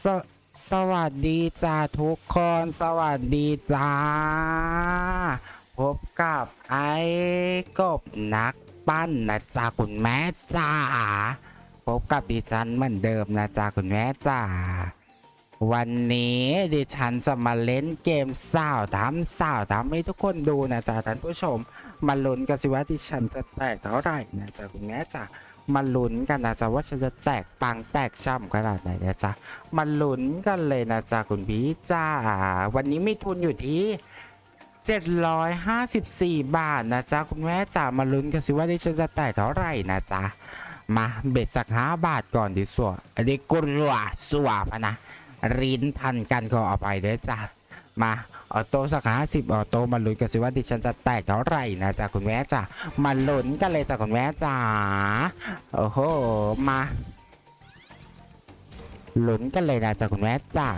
สสวัสดีจ้าทุกคน สวัสดีจ้า พบกับไอ้กบนักปั้นนะจ้าคุณแม่จ้า พบกับดิฉันเหมือนเดิมนะจ้าคุณแม่จ้า วันนี้ดิฉันจะมาเล่นเกมสาวทำสาวทำให้ทุกคนดูนะจ๊ะท่านผู้ชม มาลุ้นกันสิว่าดิฉันจะแตกเท่าไหร่นะจ๊ะคุณแม่จ้า มาลุ้นกันนะจ๊ะว่าฉันจะแตกปังแตกช่ำขนาดไหนนะจ๊ะมาลุ้นกันเลยนะจ๊ะคุณพี่จ้าวันนี้มีทุนอยู่ที่ 754 บาทนะจ๊ะคุณแม่จ๋ามาลุ้นกันสิว่าดิฉันจะแตกเท่าไหร่นะจ๊ะมาเบ็ดสักห้าบาทก่อนดีสวอันนี้กุรัวสวพะนะรินพันกันขอเอาไปด้วยจ้ะมา ออโต้สักห้าสิบออโต้มาลุ้นกันสิว่าดิฉันจะแตกเท่าไหร่นะจ๊ะคุณแม่จ๋ามาลุ้นกันเลยจ้ะคุณแม่จ๋าโอ้โหมาลุ้นกันเลยนะจ๊ะคุณแม่จ๋า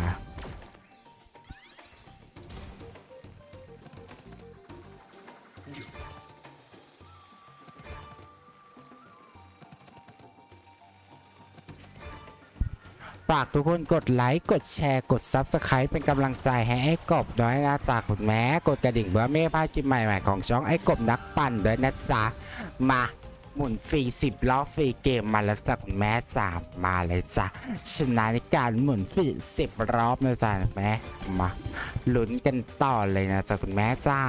ากทุกคนกดไลค์ กดแชร์ กด Subscribe เป็นกำลังใจให้ไอ้กบด้วยนะจ๊ะคุณแม่กดกระดิ่งเพื่อไม่ให้พลาดคลิปใหม่ๆของช่องไอ้กบนักปั่นด้วยนะจ๊ะ มาหมุนฟรี10รอบฟรีเกมมาแล้วจ้ะคุณแม่จ๋ามาเลยจ้ะชนะในการหมุนฟรี10รอบนะจ๊ะแม่มาลุ้นกันต่อเลยนะจ๊ะคุณแม่จ้า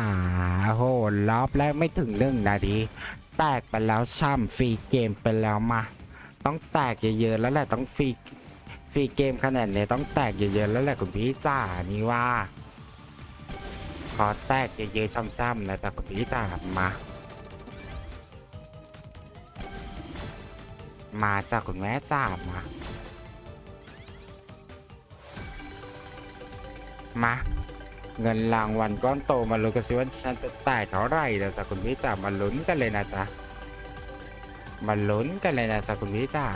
โอ้โหรอบแรกไม่ถึงหนึ่งนาทีแตกไปแล้วช่ำฟรีเกมไปแล้วมา ต้องแตกเยอะๆแล้วแหละต้องฟรี ฟรีเกมขนาดนี้ต้องแตกเยอะๆแล้วแหละคุณพี่จ้านี่ว่า ขอแตกเยอะๆจ้ำๆนะจ๊ะคุณพี่จ้ามามาจากคุณแม่จ้ามา มา เงินรางวัลก้อนโตมาลุ้นกันสิว่าฉันจะแตกเท่าไหร่นะจ๊ะคุณพี่จ๋ามาลุ้นกันเลยนะจ๊ะมาลุ้นกันเลยนะจ๊ะคุณพี่จ๋า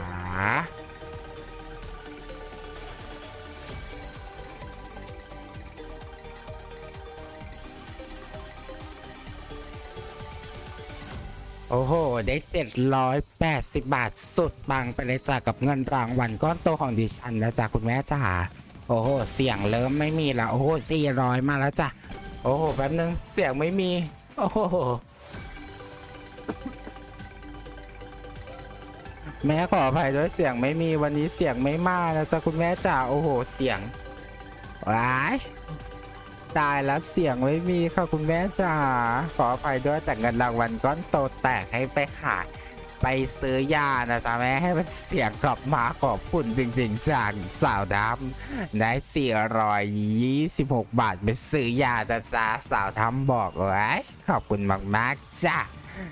โอ้โห ได้ 780 บาทสุดปังไปเลยจ้ะกับเงินรางวัลก้อนโตของดิฉันนะจ๊ะคุณแม่จ๋าโอ้โห เสียงเริ่มไม่มีแล้วโอ้โห 400 มาแล้วจ้ะ โอ้โห แป๊บนึง เสียงไม่มี โอ้โห แม่ขออภัยด้วยเสียงไม่มีวันนี้เสียงไม่มานะจ๊ะคุณแม่จ๋าโอ้โห เสียงว้าย ตายแล้วเสียงไม่มีค่ะคุณแม่จ๋าขออภัยด้วยแต่เงินรางวัลก้อนโตแตกให้ไปขายไปซื้อยานะจ๊ะแม่ให้มันเสียงกลับมาขอบคุณจริงๆจากสาวดำได้426 บาทไปซื้อยานะจ๊ะสาวทำบอกไว้ขอบคุณมากๆจ้ะ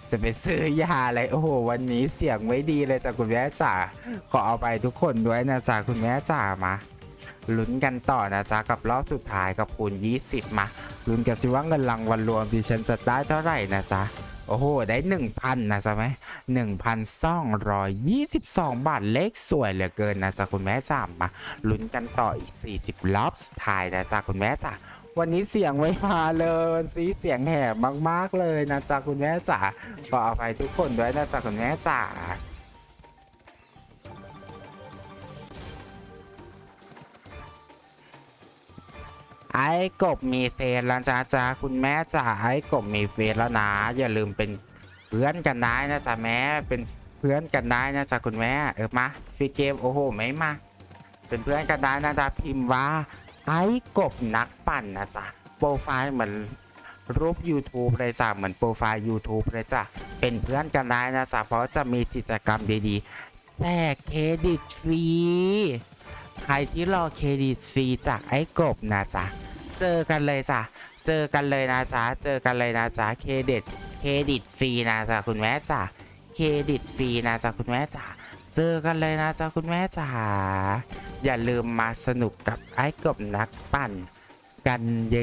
จะไปซื้อยาอะไรโอ้โหวันนี้เสียงไม่ดีเลยจ้ะคุณแม่จ๋าขอเอาไปทุกคนด้วยนะจ๊ะคุณแม่จ๋ามา ลุ้นกันต่อนะจ๊ะกับรอบสุดท้ายกับคูณ20 มาลุ้นกันสิว่าเงินรางวัลรวมที่ฉันจะได้เท่าไหร่นะจ๊ะโอ้โห ได้1,000นะจ๊ะไหม1,222บาทเลขสวยเหลือเกินนะจ๊ะคุณแม่จ๋ามาลุ้นกันต่ออีก40รอบสุดท้ายนะจ๊ะคุณแม่จ๋าวันนี้เสียงไม่มาเลยวันนี้เสียงแหบมาก ๆ เลยนะจ๊ะคุณแม่จ๋าขออภัยทุกคนด้วยนะจ๊ะคุณแม่จ๋า ไอ้กบมีเฟซแล้วจ้าจ้าคุณแม่จ๋าไอ้กบมีเฟซแล้วนะอย่าลืมเป็นเพื่อนกันได้นะจ๊ะแม่เป็นเพื่อนกันได้นะจ๊ะคุณแม่เออมาฟรีเกมโอ้โหไม่มาเป็นเพื่อนกันได้นะจ๊ะพิมพ์ว่าไอ้กบนักปั่นนะจ๊ะโปรไฟล์เหมือนรูป YouTube เลยจ้ะเหมือนโปรไฟล์ YouTube เลยจ้ะเป็นเพื่อนกันได้นะจ๊ะเพราะจะมีกิจกรรมดีๆแต่เครดิตฟรี ใครที่รอเครดิตฟรีจากไอ้กบนะจ๊ะ เจอกันเลยจ้ะ เจอกันเลยนะจ๊ะ เจอกันเลยนะจ๊ะ เครดิต เครดิตฟรีนะจ๊ะคุณแม่จ๋า เครดิตฟรีนะจ๊ะคุณแม่จ๋า เจอกันเลยนะจ๊ะคุณแม่จ๋า อย่าลืมมาสนุกกับไอ้กบนักปั่น กัน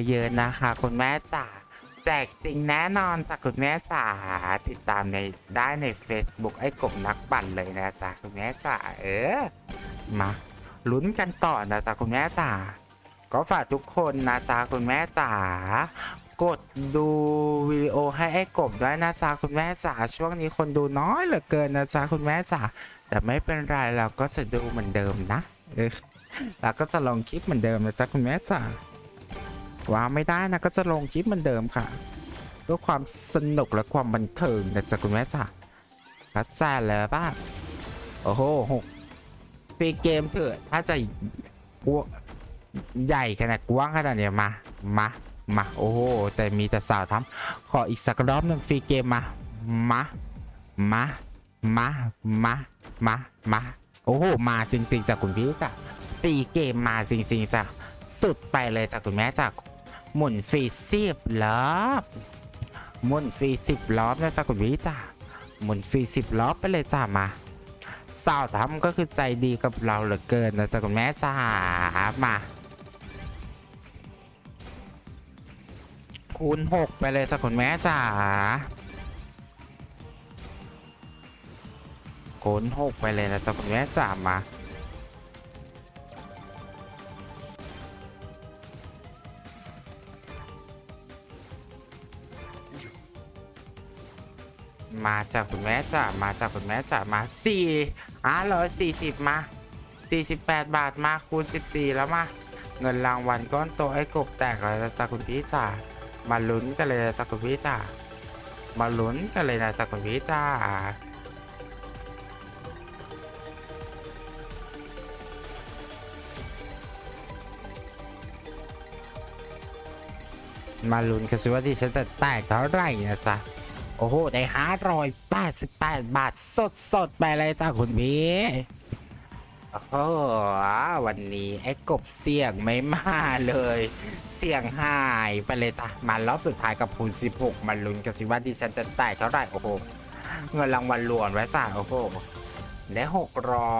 เยอะๆนะคะ คุณแม่จ๋าแจกจริงแน่นอนจ้ะคุณแม่จ๋าติดตามในได้ใน Facebook ไอ้กบนักปั่นเลยนะจ๊ะคุณแม่จ๋าเออมา ลุ้นกันต่อนะจ๊ะคุณแม่จ๋าก็ฝากทุกคนนะจ๊ะคุณแม่จ๋ากดดูวิดีโอให้ไอ้กบด้วยนะจ๊ะคุณแม่จ๋าช่วงนี้คนดูน้อยเหลือเกินนะจ๊ะคุณแม่จ๋าแต่ไม่เป็นไรเราก็จะดูเหมือนเดิมนะเออแล้วก็จะลงคลิปเหมือนเดิมนะจ๊ะคุณแม่จ๋าว่าไม่ได้นะก็จะลงคลิปเหมือนเดิมค่ะเพื่อความสนุกและความบันเทิงนะจ๊ะคุณแม่จ๋าเข้าใจเลยป่ะโอ้โหหก ปีเกมเถอะ ถ้าจะกวใหญ่ขนาดกว้างขนาดเนี้ยมา มา มา โอ้โห แต่มีแต่สาวทำขออีกสักรอบหนึ่งฟรีเกมมา มา มา มา มา มา มา โอ้โห มาจริงๆจากคุณพี่จ้ะฟรีเกมมาจริงๆจ้ะสุดไปเลยจากคุณแม่จากหมุนฟรีสิบรอบหมุนฟรีสิบรอบนะจ๊ะคุณพี่จ้ะหมุนฟรีสิบรอบไปเลยจ้ะมา สาวทำก็คือใจดีกับเราเหลือเกินนะจ๊ะคุณแม่จ๋ามาคูณหกไปเลยจ้ะคุณแม่จ๋าคูณหกไปเลยนะจ้ะคุณแม่จ๋ามา มาจากคุณแม่จ๋ามาจากคุณแม่จ๋ามาสี่ห้าร้อยสี่สิบมาสี่สิบแปดบาทมาคูณสิบสี่แล้วมา เงินรางวัลก้อนโตไอ้กบแตกเลยนะจ๊ะคุณพี่จ๋ามาลุ้นกันเลยนะจ๊ะคุณพี่จ๋ามาลุ้นกันเลยนะจ๊ะคุณพี่จ๋ามาลุ้นกันสิว่าดิฉันจะแตกเท่าไหร่นะจ๊ะ โอ้โหได้ห้าร้อยแปดสิบแปดบาทสดสดไปเลยจ้าคุณพี่โอ้โหวันนี้ไอ้กบเสี่ยงไม่มาเลย เสี่ยงหายไปเลยจ้ะมารอบสุดท้ายกับคูณ16มาลุ้นกันสิว่าดิฉันจะแตกเท่าไหร่โอ้โหเงินรางวัลรวมไว้จ้ะโอ้โห ได้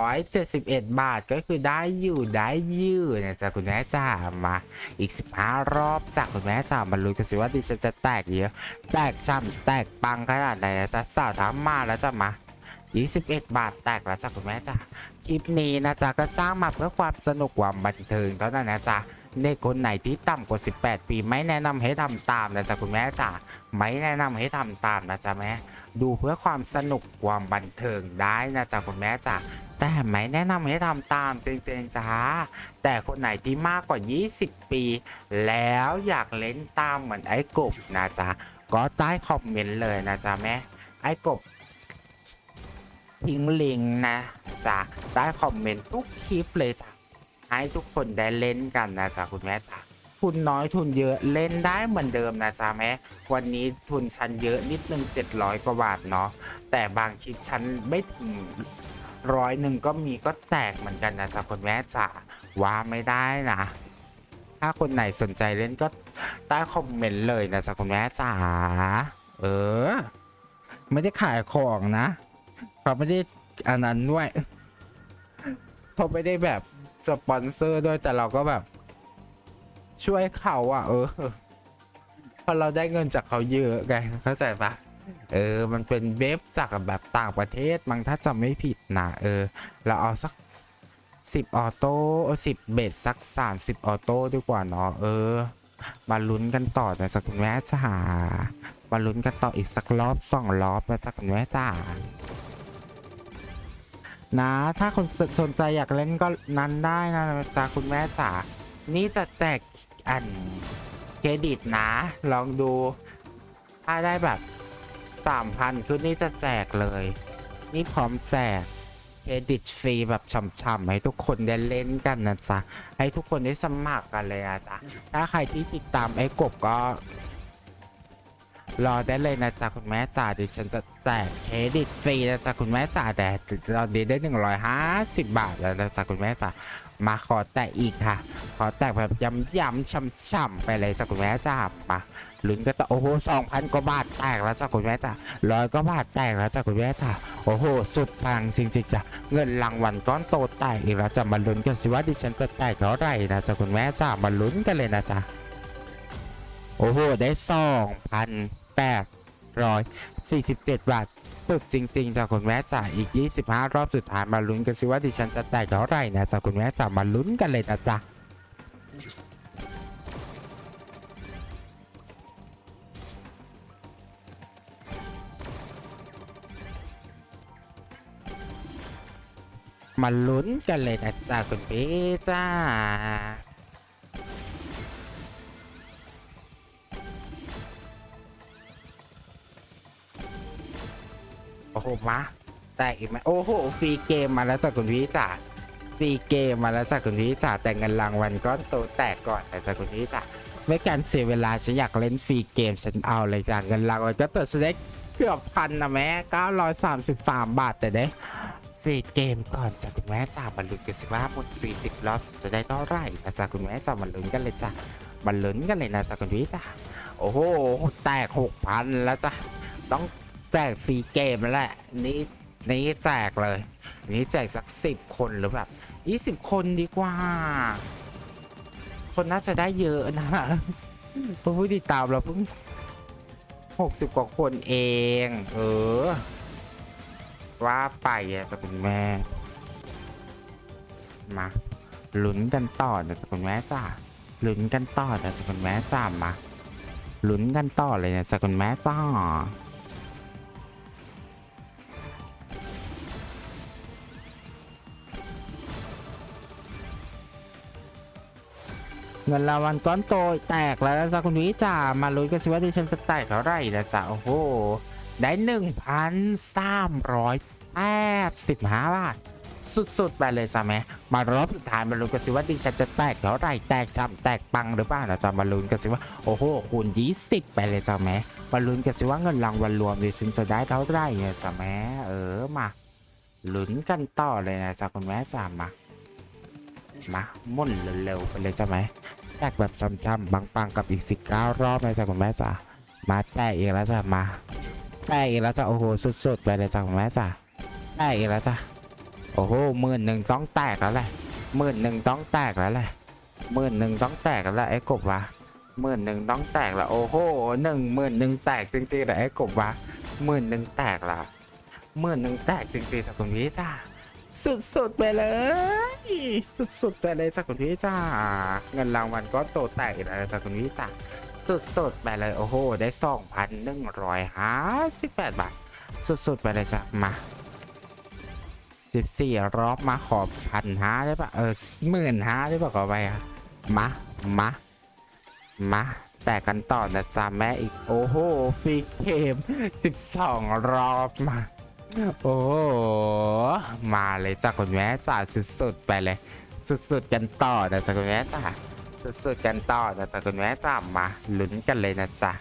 671 บาทก็คือได้อยู่ได้ยืดเนี่ยจ้ะคุณแม่จ้ามาอีก 15 รอบจากคุณแม่จ้ามาลุ้นกันสิว่าดิฉันจะแตกเยอะ แตกช่ำแตกปังขนาดไหนจะสาวถามมาแล้วจ้ะมา21 บาทแตกแล้วจ้ะคุณแม่จ้าคลิปนี้นะจ๊ะก็สร้างมาเพื่อความสนุกความบันเทิงเท่านั้นนะจ๊ะ เด็กคนไหนที่ต่ำกว่า 18 ปี ไม่แนะนำให้ทำตามนะจ๊ะคุณแม่จ๋าไม่แนะนำให้ทำตามนะจ๊ะแม่ดูเพื่อความสนุกความบันเทิงได้นะจ๊ะคุณแม่จ๋าแต่ไม่แนะนำให้ทำตามจริงๆจ้าแต่คนไหนที่มากกว่า 20 ปี แล้วอยากเล่นตามเหมือนไอ้กบนะจ๊ะก็ใต้คอมเมนต์เลยนะจ๊ะแม่ไอ้กบทิ้งลิงก์นะจ๊ะได้คอมเมนต์ทุกคลิปเลยจ้ะ ให้ทุกคนได้เล่นกันนะจ๊ะคุณแม่จ๊ะทุนน้อยทุนเยอะเล่นได้เหมือนเดิมนะจ๊ะแม่วันนี้ทุนชั้นเยอะนิดนึง700 กว่าบาทเนาะแต่บางคลิปชั้นไม่ถึงร้อยหนึ่งก็มีก็แตกเหมือนกันนะจ๊ะคุณแม่จ๋าว่าไม่ได้นะ ถ้าคนไหนสนใจเล่นก็ใต้คอมเมนต์เลยนะจ๊ะคุณแม่จ๋าเออ ไม่ได้ขายของนะเขาไม่ได้อันนั้นด้วยเขาไม่ได้แบบ สปอนเซอร์ด้วยแต่เราก็แบบ ช่วยเขาอะ เออเพราะเราได้เงินจากเขาเยอะไงเข้าใจปะเออ มันเป็นเว็บจากแบบต่างประเทศมั้งถ้าจำไม่ผิดนะเออ เราเอาสักสิบออโต้สิบเบสสักสามสิบออโต้ดีกว่าเนาะเออ มาลุ้นกันต่อนะสักคุณแม่จ๋ามาลุ้นกันต่ออีกสักรอบสองรอบนะจ๊ะคุณแม่จ๋า นะ ถ้าคนสนใจอยากเล่นก็นั้นได้นะจ๊ะคุณแม่จ๋านี่จะแจกอันเครดิตนะ ลองดูถ้าได้แบบสามพันคือนี่จะแจกเลย นี่พร้อมแจกเครดิตฟรีแบบฉ่ำๆให้ทุกคนได้เล่นกันนะจ๊ะให้ทุกคนได้สมัครกันเลยอะจ๊ะถ้าใครที่ติดตามไอ้กบก็ รอได้เลยนะจ๊ะคุณแม่จ๋าดิฉันจะแจกเครดิตฟรีนะจ๊ะคุณแม่จ๋าแต่ตอนนี้ได้ 150 บาทแล้วนะจ๊ะคุณแม่จ๋ามาขอแตะอีกค่ะ ขอแตะแบบย้ำๆช่ำๆไปเลยจ้ะคุณแม่จ๋ามาลุ้นก็ต่อโอ้โห2,000กว่าบาทแตกแล้วจ้ะคุณแม่จ๋าร้อยกว่าบาทแตกแล้วจ้ะคุณแม่จ๋าโอ้โหสุดพังจริงๆจ้ะเงินรางวัลก้อนโตแตกอีกแล้วจะมาลุ้นกันสิว่าดิฉันจะแตกเท่าไหร่นะจ๊ะคุณแม่จ๋ามาลุ้นกันเลยนะจ๊ะโอ้โหได้สองพัน แปดร้อยสี่สิบเจ็ดบาทสุดจริง ๆ จากคุณแม่จ๋าอีก 25 รอบสุดท้ายมาลุ้นกันสิว่าดิฉันจะแตกเท่าไหร่นะจากคุณแม่จ๋ามาลุ้นกันเลยนะจ๊ะมาลุ้นกันเลยนะจ๊ะคุณพี่จ้า โอ้โหมาแต่อีกไหมโอ้โหฟรีเกมมาแล้วจ้ะคุณพี่จ๋าฟรีเกมมาแล้วจ้ะคุณพี่จ๋าแต่เงินรางวัลก้อนโตแตกก่อนแต่จ้ะคุณพี่จ๋าไม่การเสียเวลาฉันอยากเล่นฟรีเกมฉันเอาเลยจ้ะเงินรางวัลก็ตัวฉันได้เกือบพันนะแม่933 บาทแต่ได้ฟรีเกมก่อนจ้ะคุณแม่จ้าบรรลุกันสิว่าหมด40รอบจะได้เท่าไหร่นะจ๊ะคุณแม่จ้าบรรลุกันเลยจ้ะบรรลุกันเลยนะจ๊ะคุณพี่จ๋าโอ้โหแตก6,000แล้วจ้ะต้อง แจกฟรีเกมแล้วแหละนี่นี่แจกเลย นี่แจกสักสิบคนหรือแบบยี่สิบคนดีกว่า คนน่าจะได้เยอะนะพผู้ติดตามเราเพิ่งหกสิบกว่าคนเอง เออ ว่าไปอะจะคุณแม่ มาลุ้นกันต่อนะจะคุณแม่จ้าลุ้นกันต่อนะจะคุณแม่จ้ามาลุ้นกันต่อเลยนะจะคุณแม่จ้า เงินรางวัลก้อนโตแตกแล้วนะจ๊ะคุณวิจ่ามาลุ้นกันสิว่าดิฉันจะแตกเท่าไหร่นะจ๊ะโอ้โหได้หนึ่งพันสามร้อยแปดสิบห้าบาทสุดๆไปเลยจ้ะแม่มารอบสุดท้ายมาลุ้นกันสิว่าดิฉันจะแตกเท่าไหร่แตกจำแตกปังหรือเปล่านะจ๊ะมาลุ้นกันสิว่าโอ้โหคูณยี่สิบไปเลยจ้ะแม่มาลุ้นกันสิว่าเงินรางวัลรวมดิฉันจะได้เท่าไหร่นะจ๊ะแม่เออมาลุ้นกันต่อเลยนะจ๊ะคุณแม่จ้ามา มามุ่นเร็วๆไปเลยจ้ะแม่แตกแบบช้ำๆปังๆกับอีกสิบเก้ารอบเลยจ้ะคุณแม่จ๋ามาแตกอีกแล้วจ้ะมาแตกอีกแล้วจ้ะโอ้โหสุดๆไปเลยจ้ะคุณแม่จ๋าแตกอีกแล้วจ้ะโอ้โหหมื่นหนึ่งต้องแตกแล้วแหละหมื่นหนึ่งต้องแตกแล้วแหละหมื่นหนึ่งต้องแตกแล้วไอ้กบวะหมื่นหนึ่งต้องแตกแล้วโอ้โหหนึ่งหมื่นหนึ่งแตกจริงๆเลยไอ้กบวะหมื่นหนึ่งแตกละหมื่นหนึ่งแตกจริงๆจ้ะคุณพี่จ้า สุดๆไปเลย สุดๆไปเลยจ้ะคุณพี่จ้าเงินรางวัลก็โตแตกอีกแล้วจ้ะคุณพี่จ้าสุดๆไปเลยโอ้โหได้สองพันหนึ่งร้อยห้าสิบแปดบาท สุดๆไปเลยจ้ะมาสิบสี่รอบมาขอพันห้าได้ปะเออหมื่นห้าได้ปะขอไปอะมามามาแต่กันต่อนะจ๊ะแม่อีก โอ้โหฟรีเกมสิบสองรอบมา โอ้มาเลยจ้ะคุณแม่จ้าสุดๆไปเลย สุดๆกันต่อนะจ้ะคุณแม่จ้าสุดๆกันต่อนะจ้ะคุณแม่จ้ามาลุ้นกันเลยนะจ๊ะ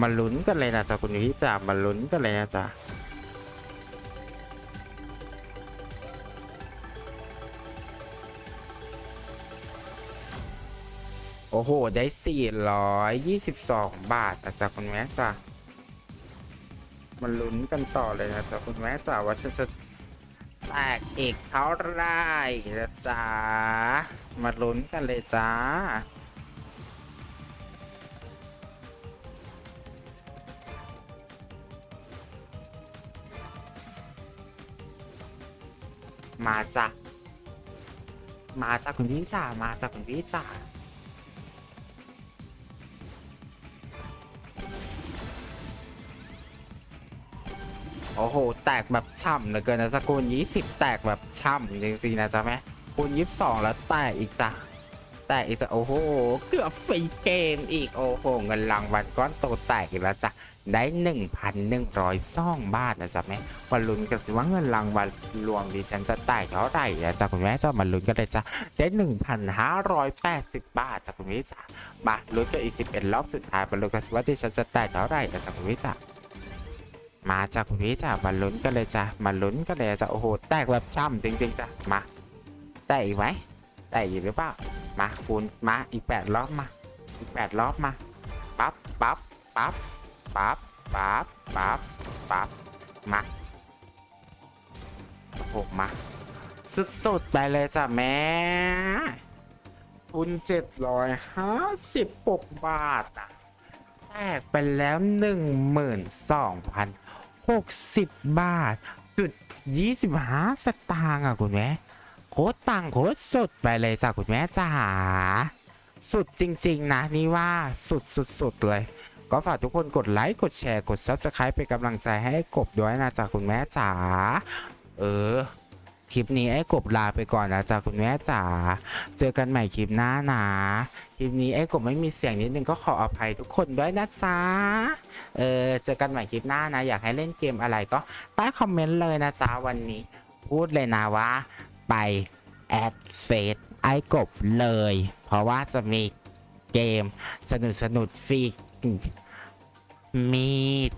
มาลุ้นกันเลยนะจ๊ะคุณพี่จ้ามาลุ้นกันเลยนะจ๊ะ โอ้โห ได้ 422 บาทนะจ๊ะคุณแม่จ้ะมันลุ้นกันต่อเลยนะจ๊ะคุณแม่จ้ะว่าฉันจะแตกอีกเท่าไหรนะจ๊ะมาลุ้นกันเลยจ้ามาจ้ะมาจ้ะคุณพี่จ้ามาจ้ะคุณพี่จ้า โอ้โห แตกแบบช่ำเหลือเกินนะสกุล20แตกแบบช่ำจริงๆนะจ๊ะแม่คูณ22แล้วแตกอีกจ้ะแตกอีกจ้ะโอ้โห เกือบฟรีเกมอีกโอ้โหเงินรางวัลก้อนโตแตกอีกแล้วจ้ะได้1,100ซ่องบาทนะจ๊ะแม่มาลุ้นกันสิว่าเงินรางวัลรวมดิฉันจะแตกเท่าไหร่นะจ๊ะคุณแม่จะมาลุ้นกันเลยจ้ะได้1,580บาทจ้ะคุณแม่จ้ะมาลุ้นกันอีก11รอบสุดท้ายมาลุ้นกันสิว่าดิฉันจะแตกเท่าไหร่นะจ๊ะคุณแม่จ้ะ มาจากคุณพี่จ้ะมาลุ้นกันเลยจ้ะมาลุ้นกันเลยจ้ะโอ้โหแตกแบบช่ำจริงๆจ้ะมาแตกอีกไหมแตกอีกหรือเปล่ามาคูณมาอีกแปดรอบมาอีกแปดรอบมาปั๊บปั๊บปั๊บปั๊บปั๊บปั๊บปั๊บมาโอ้โหมาสุดๆไปเลยจ้ะแม่ทุนเจ็ดร้อยห้าสิบหกบาทอะแตกไปแล้ว 60 บาท จุด 25 สตางค์อะคุณแม่โคตรตังโคตรสดไปเลยจ้ะคุณแม่จ๋าสุดจริง ๆ นะ นี่ว่าสุดสุดสุดเลย ก็ฝากทุกคนกดไลค์กดแชร์กด Subscribe เป็นกำลังใจให้กบด้วยนะจ๊ะคุณแม่จ๋าเออ คลิปนี้ไอ้กบลาไปก่อนนะจ๊ะคุณแม่จ๋า เจอกันใหม่คลิปหน้านะ คลิปนี้ไอ้กบไม่มีเสียงนิดนึงก็ขออภัยทุกคนด้วยนะจ๊ะ เออ เจอกันใหม่คลิปหน้านะ อยากให้เล่นเกมอะไรก็ใต้คอมเมนต์เลยนะจ๊ะวันนี้ พูดเลยนะว่า ไปแอดเฟซไอ้กบเลย เพราะว่าจะมีเกมสนุกสนุกฟรีมี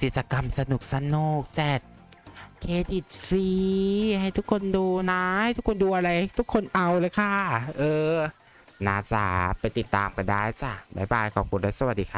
กิจกรรมสนุกสนุกแจก เครดิตฟรีให้ทุกคนดูนะ ให้ทุกคนดูอะไร ทุกคนเอาเลยค่ะ เออนาจ๋าไปติดตามกันได้จ้ะบ๊ายบายขอบคุณและสวัสดีค่ะ